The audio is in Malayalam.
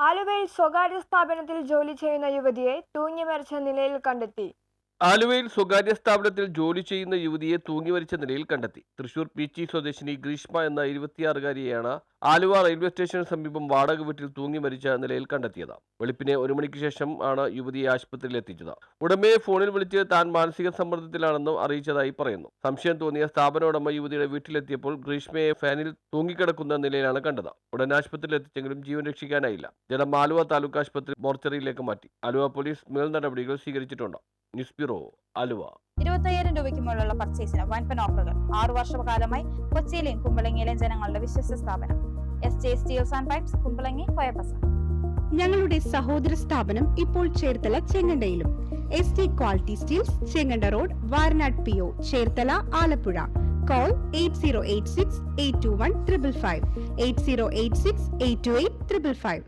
ആലുവയിൽ സ്വകാര്യ സ്ഥാപനത്തിൽ ജോലി ചെയ്യുന്ന യുവതിയെ തൂങ്ങിമരിച്ച നിലയിൽ കണ്ടെത്തി. ആലുവയിൽ സ്വകാര്യ സ്ഥാപനത്തിൽ ജോലി ചെയ്യുന്ന യുവതിയെ തൂങ്ങി മരിച്ച നിലയിൽ കണ്ടെത്തി. തൃശൂർ പീച്ചി സ്വദേശിനി ഗ്രീഷ്മ എന്ന ഇരുപത്തിയാറുകാരിയെയാണ് ആലുവ റെയിൽവേ സ്റ്റേഷന് സമീപം വാടക വീട്ടിൽ തൂങ്ങി മരിച്ച നിലയിൽ കണ്ടെത്തിയത്. വെളുപ്പിനെ ഒരു മണിക്ക് ശേഷം ആണ് യുവതിയെ ആശുപത്രിയിൽ എത്തിച്ചത്. ഉടമയെ ഫോണിൽ വിളിച്ച് താൻ മാനസിക സമ്മർദ്ദത്തിലാണെന്നും അറിയിച്ചതായി പറയുന്നു. സംശയം തോന്നിയ സ്ഥാപന ഉടമ യുവതിയുടെ വീട്ടിലെത്തിയപ്പോൾ ഗ്രീഷ്മയെ ഫാനിൽ തൂങ്ങിക്കിടക്കുന്ന നിലയിലാണ് കണ്ടത്. ഉടൻ ആശുപത്രിയിൽ എത്തിച്ചെങ്കിലും ജീവൻ രക്ഷിക്കാനായില്ല. ജലം ആലുവ താലൂക്ക് ആശുപത്രി മോർച്ചറിയിലേക്ക് മാറ്റി. ആലുവ പോലീസ് മേൽ നടപടികൾ സ്വീകരിച്ചിട്ടുണ്ട്. News bureau Aluva. ഇരുപത്തയ്യായിരം രൂപയ്ക്ക് മുകളിലുള്ള പർച്ചേസിന് വൻപൻ ഓഫറുകൾ ആറു വർഷകാലമായി കൊച്ചിയിലെയും കുമ്പളങ്ങിയിലെയും ജനങ്ങളുടെ വിശ്വസ്ത സ്ഥാപനം. S J steels and pipes Kumbalangi കോയപ്പസ ഞങ്ങളുടെ സഹോദര സ്ഥാപനം ഇപ്പോൾ Cherthala ചെങ്ങണ്ടയിലും. S T quality steels Chenganda road Varanad P O Cherthala Alappuzha. Call eight zero eight six eight two one triple five eight zero eight six eight two eight triple five